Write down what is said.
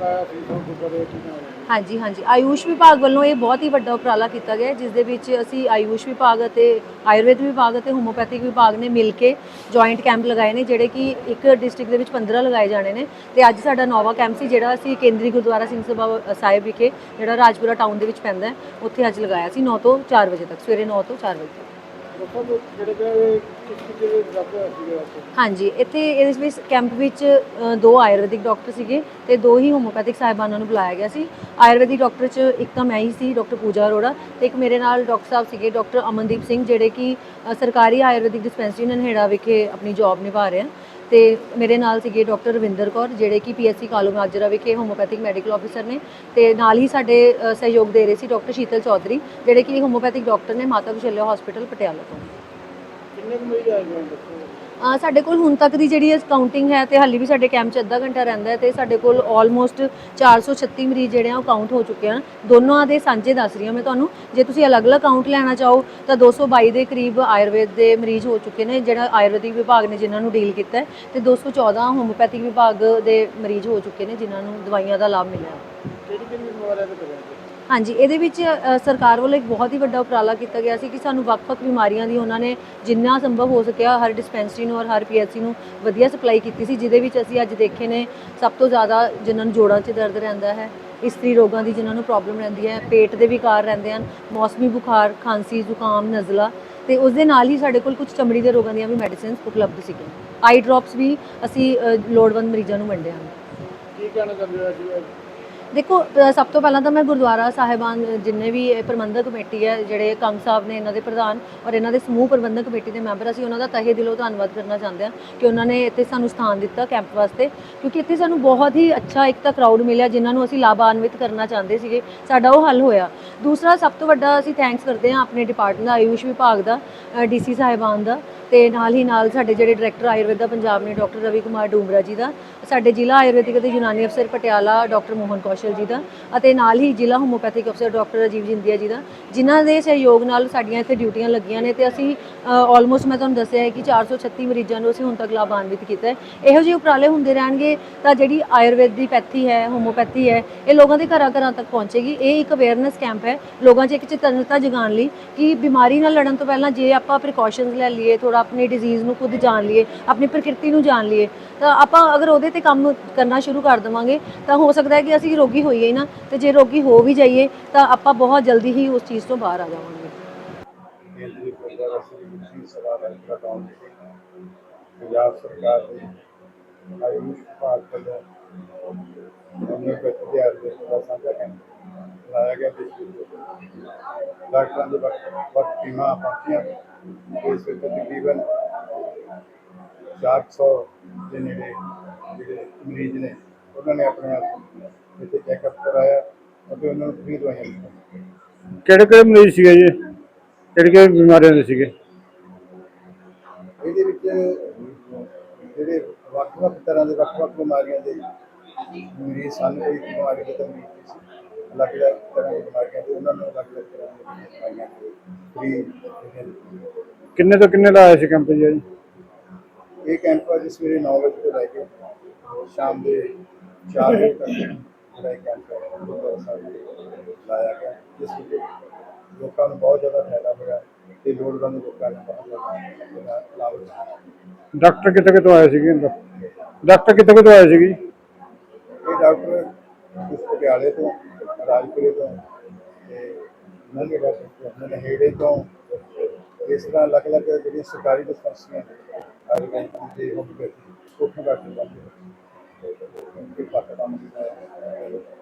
ਜਿਹੜਾ ਅੱਜ ਕੈਂਪ ਲਾਇਆ ਸੀ ਸਭ ਗੁਰਦੁਆਰੇ ਕੀ ਨਾਮ ਹੈ ਹਾਂਜੀ ਹਾਂਜੀ। ਆਯੂਸ਼ ਵਿਭਾਗ ਵੱਲੋਂ ਇਹ ਬਹੁਤ ਹੀ ਵੱਡਾ ਉਪਰਾਲਾ ਕੀਤਾ ਗਿਆ ਹੈ, ਜਿਸ ਦੇ ਵਿੱਚ ਅਸੀਂ ਆਯੂਸ਼ ਵਿਭਾਗ ਅਤੇ ਆਯੁਰਵੇਦ ਵਿਭਾਗ ਅਤੇ ਹੋਮੋਪੈਥਿਕ ਵਿਭਾਗ ਨੇ ਮਿਲ ਕੇ ਜੁਆਇੰਟ ਕੈਂਪ ਲਗਾਏ ਨੇ ਜਿਹੜੇ ਕਿ ਇੱਕ ਡਿਸਟ੍ਰਿਕਟ ਦੇ ਵਿੱਚ 15 ਲਗਾਏ ਜਾਣੇ ਨੇ। ਤੇ ਅੱਜ ਸਾਡਾ ਨੋਵਾ ਕੈਂਪ ਸੀ ਜਿਹੜਾ ਅਸੀਂ ਕੇਂਦਰੀ ਗੁਰਦੁਆਰਾ ਸਿੰਘ ਸਭਾ ਸਾਹਿਬ ਵਿਖੇ ਜਿਹੜਾ ਰਾਜਪੁਰਾ ਟਾਊਨ ਦੇ ਵਿੱਚ ਪੈਂਦਾ ਹੈ, ਉੱਥੇ ਅੱਜ ਲਗਾਇਆ ਸੀ 9 ਤੋਂ 4 ਵਜੇ ਤੱਕ ਸਵੇਰੇ 9 ਤੋਂ 4 ਵਜੇ ਤੱਕ। ਵੀ ਜਿਹੜੇ ਕਿ ਹਾਂਜੀ ਇੱਥੇ ਇਸ ਵਿੱਚ ਕੈਂਪ ਵਿੱਚ ਅ, ਦੋ ਆਯੁਰਵੈਦਿਕ ਡਾਕਟਰ ਸੀਗੇ ਤੇ ਦੋ ਹੀ ਹੋਮੋਪੈਥਿਕ ਸਾਹਿਬਾਨਾਂ ਨੂੰ ਬੁਲਾਇਆ ਗਿਆ ਸੀ। ਆਯੁਰਵੈਦਿਕ ਡਾਕਟਰ ਚ ਇੱਕ ਤਾਂ ਮੈਂ ਹੀ ਸੀ ਡਾਕਟਰ ਪੂਜਾ ਅਰੋੜਾ ਤੇ ਇੱਕ ਮੇਰੇ ਨਾਲ ਡਾਕਟਰ ਸਾਹਿਬ ਸੀਗੇ ਡਾਕਟਰ ਅਮਨਦੀਪ ਸਿੰਘ ਜਿਹੜੇ ਕਿ ਅ, ਸਰਕਾਰੀ ਆਯੁਰਵੈਦਿਕ ਡਿਸਪੈਂਸਰੀ ਨਨਹੇੜਾ ਵਿਖੇ ਆਪਣੀ ਜੌਬ ਨਿਭਾ ਰਹੇ ਹਨ। ਤੇ ਮੇਰੇ ਨਾਲ ਸੀਗੇ ਡਾਕਟਰ ਰਵਿੰਦਰ ਕੌਰ ਜਿਹੜੇ ਕਿ ਪੀਐਸਸੀ ਕਾਲੂ ਮਾਜਰਾ ਵਿਖੇ ਹੋਮੋਪੈਥਿਕ ਮੈਡੀਕਲ ਆਫੀਸਰ ਨੇ ਤੇ ਨਾਲ ਹੀ ਸਾਡੇ ਅ, ਸਹਿਯੋਗ ਦੇ ਰਹੇ ਸੀ ਡਾਕਟਰ ਸ਼ੀਤਲ ਚੌਧਰੀ ਜਿਹੜੇ ਕਿ ਹੋਮੋਪੈਥਿਕ ਡਾਕਟਰ ਨੇ ਮਾਤਾ ਕੁਸ਼ਲਿਆ ਹਸਪੀਟਲ ਪਟਿਆਲਾ ਤੋਂ। ਕਿੰਨੇ ਕੁ ਮਰੀਜ਼ ਆਏ ਹੋਏ ਦੱਸੋ? ਅ, ਸਾਡੇ ਕੋਲ ਹੁਣ ਤੱਕ ਦੀ ਜਿਹੜੀ ਕਾਊਂਟਿੰਗ ਹੈ ਤੇ ਹਾਲੇ ਵੀ ਸਾਡੇ ਕੈਂਪ 'ਚ ਅੱਧਾ ਘੰਟਾ ਰਹਿੰਦਾ ਹੈ ਤੇ ਸਾਡੇ ਕੋਲ ਆਲਮੋਸਟ 436 ਮਰੀਜ਼ ਜਿਹੜੇ ਆ ਉਹ ਕਾਊਂਟ ਹੋ ਚੁੱਕੇ ਹਨ। ਦੋਨੋਂ ਦੇ ਸਾਂਝੇ ਦੱਸ ਰਹੀ ਹਾਂ ਮੈਂ ਤੁਹਾਨੂੰ। ਜੇ ਤੁਸੀਂ ਅਲੱਗ-ਅਲੱਗ ਕਾਊਂਟ ਲੈਣਾ ਚਾਹੋ ਤਾਂ 222 ਦੇ ਕਰੀਬ ਆਯੁਰਵੇਦ ਦੇ ਮਰੀਜ਼ ਹੋ ਚੁੱਕੇ ਨੇ ਜਿਹੜਾ ਆਯੁਰਵੈਦਿਕ ਵਿਭਾਗ ਨੇ ਜਿਨ੍ਹਾਂ ਨੂੰ ਡੀਲ ਕੀਤਾ ਹੈ ਤੇ 214 ਹੋਮੋਪੈਥਿਕ ਵਿਭਾਗ ਦੇ ਮਰੀਜ਼ ਹੋ ਚੁੱਕੇ ਨੇ ਜਿਨ੍ਹਾਂ ਨੂੰ ਦਵਾਈਆਂ ਦਾ ਲਾਭ ਮਿਲਿਆ। ਹੈ ਕਿਹੜੀ ਕਿਹੜੀ ਬਿਮਾਰੀਆਂ ਤੇ ਕਰਿਆ ਹਾਂਜੀ, ਇਹਦੇ ਵਿੱਚ ਸਰਕਾਰ ਵੱਲੋਂ ਇੱਕ ਬਹੁਤ ਹੀ ਵੱਡਾ ਉਪਰਾਲਾ ਕੀਤਾ ਗਿਆ ਸੀ ਕਿ ਸਾਨੂੰ ਵੱਖ-ਵੱਖ ਬਿਮਾਰੀਆਂ ਦੀ ਉਹਨਾਂ ਨੇ ਜਿੰਨਾ ਸੰਭਵ ਹੋ ਸਕਿਆ ਹਰ ਡਿਸਪੈਂਸਰੀ ਨੂੰ ਔਰ ਹਰ ਪੀਐਚਸੀ ਨੂੰ ਵਧੀਆ ਸਪਲਾਈ ਕੀਤੀ ਸੀ, ਜਿਹਦੇ ਵਿੱਚ ਅਸੀਂ ਅੱਜ ਦੇਖੇ ਨੇ ਸਭ ਤੋਂ ਜ਼ਿਆਦਾ ਜਿਨ੍ਹਾਂ ਨੂੰ ਜੋੜਾਂ 'ਚ ਦਰਦ ਰਹਿੰਦਾ ਹੈ, ਇਸਤਰੀ ਰੋਗਾਂ ਦੀ ਜਿਨ੍ਹਾਂ ਨੂੰ ਪ੍ਰੋਬਲਮ ਰਹਿੰਦੀ ਹੈ, ਪੇਟ ਦੇ ਵਿਕਾਰ ਰਹਿੰਦੇ ਹਨ, ਮੌਸਮੀ ਬੁਖਾਰ, ਖਾਂਸੀ, ਜ਼ੁਕਾਮ, ਨਜ਼ਲਾ ਤੇ ਉਸ ਦੇ ਨਾਲ ਹੀ ਸਾਡੇ ਕੋਲ ਕੁਝ ਚਮੜੀ ਦੇ ਰੋਗਾਂ ਦੀਆਂ ਵੀ ਮੈਡੀਸਿਨਸ ਉਪਲਬਧ ਸੀਗੀਆਂ। ਆਈ ਡ੍ਰੌਪਸ ਵੀ ਅਸੀਂ ਲੋੜਵੰਦ ਮਰੀਜ਼ਾਂ ਨੂੰ ਵੰਡੇ ਹਨ ਕੀ ਕਹਿਣਾ ਚਾਹੁੰਦੇ ਹੋ ਦੇਖੋ ਸਭ ਤੋਂ ਪਹਿਲਾਂ ਤਾਂ ਮੈਂ ਗੁਰਦੁਆਰਾ ਸਾਹਿਬਾਨ, ਜਿੰਨੇ ਵੀ ਪ੍ਰਬੰਧਕ ਕਮੇਟੀ ਹੈ, ਜਿਹੜੇ ਕੰਗ ਸਾਹਿਬ ਨੇ ਇਹਨਾਂ ਦੇ ਪ੍ਰਧਾਨ ਔਰ ਇਹਨਾਂ ਦੇ ਸਮੂਹ ਪ੍ਰਬੰਧਕ ਕਮੇਟੀ ਦੇ ਮੈਂਬਰ, ਅਸੀਂ ਉਹਨਾਂ ਦਾ ਤਹਿ ਦਿਲੋਂ ਧੰਨਵਾਦ ਕਰਨਾ ਚਾਹੁੰਦੇ ਹਾਂ ਕਿ ਉਹਨਾਂ ਨੇ ਇੱਥੇ ਸਾਨੂੰ ਸਥਾਨ ਦਿੱਤਾ ਕੈਂਪ ਵਾਸਤੇ, ਕਿਉਂਕਿ ਇੱਥੇ ਸਾਨੂੰ ਬਹੁਤ ਹੀ ਅੱਛਾ ਇੱਕ ਤਾਂ ਕਰਾਊਡ ਮਿਲਿਆ, ਜਿਨ੍ਹਾਂ ਨੂੰ ਅਸੀਂ ਲਾਭਾਨਵਿਤ ਕਰਨਾ ਚਾਹੁੰਦੇ ਸੀਗੇ, ਸਾਡਾ ਉਹ ਹੱਲ ਹੋਇਆ। ਦੂਸਰਾ, ਸਭ ਤੋਂ ਵੱਡਾ ਅਸੀਂ ਥੈਂਕਸ ਕਰਦੇ ਹਾਂ ਆਪਣੇ ਡਿਪਾਰਟਮੈਂਟ ਦਾ, ਆਯੂਸ਼ ਵਿਭਾਗ ਦਾ ਡੀਸੀ ਸਾਹਿਬਾਨ ਦਾ। ਤੇ ਨਾਲ ਹੀ ਨਾਲ ਸਾਡੇ ਜਿਹੜੇ ਡਾਇਰੈਕਟਰ ਆਯੁਰਵੇਦ ਪੰਜਾਬ ਨੇ ਡਾਕਟਰ ਰਵੀ ਕੁਮਾਰ ਡੂੰਗਰਾ ਜੀ ਦਾ, ਸਾਡੇ ਜ਼ਿਲ੍ਹਾ ਆਯੁਰਵੈਦਿਕ ਅਤੇ ਯੂਨਾਨੀ ਅਫਸਰ ਪਟਿਆਲਾ ਡਾਕਟਰ ਮੋਹਨ ਕੌਸ਼ਲ ਜੀ ਦਾ ਅਤੇ ਨਾਲ ਹੀ ਜ਼ਿਲ੍ਹਾ ਹੋਮੋਪੈਥਿਕ ਅਫਸਰ ਡਾਕਟਰ ਰਾਜੀਵ ਜਿੰਦੀਆ ਜੀ ਦਾ, ਜਿਨ੍ਹਾਂ ਦੇ ਸਹਿਯੋਗ ਨਾਲ ਸਾਡੀਆਂ ਇੱਥੇ ਡਿਊਟੀਆਂ ਲੱਗੀਆਂ ਨੇ ਤੇ ਅਸੀਂ ਆਲਮੋਸਟ ਮੈਂ ਤੁਹਾਨੂੰ ਦੱਸਿਆ ਹੈ ਕਿ 436 ਮਰੀਜ਼ਾਂ ਨੂੰ ਅਸੀਂ ਹੁਣ ਤੱਕ ਲਾਭਾਨਵਿਤ ਕੀਤਾ ਹੈ। ਇਹੋ ਜਿਹੇ ਉਪਰਾਲੇ ਹੁੰਦੇ ਰਹਿਣਗੇ ਤਾਂ ਜਿਹੜੀ ਆਯੁਰਵੇਦ ਦੀ ਪੈਥੀ ਹੈ ਹੋਮੋਪੈਥੀ ਹੈ, ਇਹ ਲੋਕਾਂ ਦੇ ਘਰਾਂ ਘਰਾਂ ਤੱਕ ਪਹੁੰਚੇਗੀ। ਇਹ ਇੱਕ ਅਵੇਅਰਨੈਸ ਕੈਂਪ ਹੈ, ਲੋਕਾਂ 'ਚ ਇੱਕ ਚੇਤਨਤਾ ਜਗਾਉਣ ਲਈ ਕਿ ਬਿਮਾਰੀ ਨਾਲ ਲੜਨ ਤੋਂ ਪਹਿਲਾਂ ਜੇ ਆਪਾਂ ਪ੍ਰੀਕਾਸ਼ਨਸ ਲੈ ਲਈਏ ਥੋੜਾ ਆਪਣੀ ਡਿਜ਼ੀਜ਼ ਨੂੰ ਖੁਦ ਜਾਣ ਲਈਏ, ਆਪਣੀ ਪ੍ਰਕਿਰਤੀ ਨੂੰ ਜਾਣ ਲਈਏ, ਤਾਂ ਆਪਾਂ ਅਗਰ ਉਹਦੇ ਤੇ ਕੰਮ ਕਰਨਾ ਸ਼ੁਰੂ ਕਰ ਦੇਵਾਂਗੇ, ਤਾਂ ਹੋ ਸਕਦਾ ਹੈ ਕਿ ਅਸੀਂ ਰੋਗੀ ਹੋਈਏ ਨਾ, ਤੇ ਜੇ ਰੋਗੀ ਹੋ ਵੀ ਜਾਈਏ, ਤਾਂ ਆਪਾਂ ਬਹੁਤ ਜਲਦੀ ਹੀ ਉਸ ਚੀਜ਼ ਤੋਂ ਬਾਹਰ ਆ ਜਾਵਾਂਗੇ। ਪੰਜਾਬ ਸਰਕਾਰ ਦੇ ਆਯੁਸ਼ ਵਿਭਾਗ ਵੱਲੋਂ ਹੋਮਿਓਪੈਥੀ ਦੇ ਆਯੁਰਵੇਦ ਦਾ ਸਾਂਝਾ ਕੈਂਪ ਲਾਇਆ ਗਿਆ ਵਿੱਚ ਡਾਕਟਰਾਂ ਦੇ ਵੱਖ ਟੀਮਾਂ ਪਹੁੰਚੀਆਂ। ਇਸ ਵਿੱਚ ਤਕਰੀਬਨ 400 ਦੇ ਨੇੜੇ ਜਿਹੜੇ ਮਰੀਜ਼ ਨੇ ਉਹਨਾਂ ਨੇ ਆਪਣੇ ਆਪ ਇੱਥੇ ਚੈੱਕਅਪ ਕਰਾਇਆ ਅਤੇ ਉਹਨਾਂ ਨੂੰ ਫ੍ਰੀ ਦਵਾਈਆਂ ਦਿੱਤੀਆਂ। ਕਿਹੜੇ ਕਿਹੜੇ ਮਰੀਜ਼ ਸੀਗੇ ਜੀ? ਕਿਹੜੀ ਕਿਹੜੀ ਬਿਮਾਰੀਆਂ ਦੇ ਸੀਗੇ? ਇਹਦੇ ਵਿੱਚ ਜਿਹੜੇ ਵੱਖ-ਵੱਖ ਤਰ੍ਹਾਂ ਦੇ ਵੱਖ-ਵੱਖ ਬਿਮਾਰੀਆਂ ਦੇ ਮਰੀਜ਼ ਸਨ ਕੋਈ ਬਿਮਾਰੀ ਦੇ ਤਾਂ ਮਰੀਜ਼ ਨਹੀਂ ਸੀ ਅਲੱਗ-ਅਲੱਗ ਤਰ੍ਹਾਂ ਦੀ ਬਿਮਾਰੀਆਂ ਦੇ ਉਹਨਾਂ ਨੂੰ ਅਲੱਗ-ਅਲੱਗ ਤਰ੍ਹਾਂ ਦੀਆਂ ਦਵਾਈਆਂ ਫ੍ਰੀ ਕਿੰਨੇ ਤੋਂ ਕਿੰਨੇ ਦਾ ਆਇਆ ਸੀ ਕੈਂਪ ਜੀ? ਇਹ? ਇਹ ਕੈਂਪ ਅੱਜ ਸਵੇਰੇ 9 ਵਜੇ ਤੋਂ ਲੈ ਕੇ ਸ਼ਾਮ ਦੇ 4 ਵਜੇ ਤੱਕ ਜਿਹੜਾ ਇਹ ਕੈਂਪ ਹੈ, ਗੁਰਦੁਆਰਾ ਸਾਹਿਬ ਦੇ ਲਾਇਆ ਗਿਆ। ਜਿਸ ਵਿੱਚ ਲੋਕਾਂ ਨੂੰ ਬਹੁਤ ਜ਼ਿਆਦਾ ਫਾਇਦਾ ਹੋਇਆ ਤੇ ਲੋੜਵੰਦ ਲੋਕਾਂ ਨੂੰ ਬਹੁਤ ਜ਼ਿਆਦਾ ਲਾਭ ਹੋਇਆ। ਡਾਕਟਰ ਕਿੱਥੇ ਕਿੱਥੋਂ ਆਏ ਸੀਗੇ? ਡਾਕਟਰ ਕਿੱਥੇ ਕਿੱਥੋਂ ਆਏ ਸੀਗੇ ਇਹ ਡਾਕਟਰ ਉਸ ਪਟਿਆਲੇ ਤੋਂ ਰਾਜਪੁਰੇ ਤੋਂ ਤੇ ਨੰਗੇ ਡਾਕਟਰ ਨਹੇੜੇ ਤੋਂ ਇਸ ਤਰ੍ਹਾਂ ਅਲੱਗ-ਅਲੱਗ ਜਿਹੜੀਆਂ ਸਰਕਾਰੀ ਡਿਸਪੈਂਸਰੀਆਂ ਨੇ ਆਯੁਰਵੈਦ ਦੇ ਹੋਮਿਓਪੈਥੀ ਉੱਥੋਂ ਡਾਕਟਰ ਬੰਦੇ ਨੇ ਕਿ ਪੱਕ ਕੰਮ ਕੀਤਾ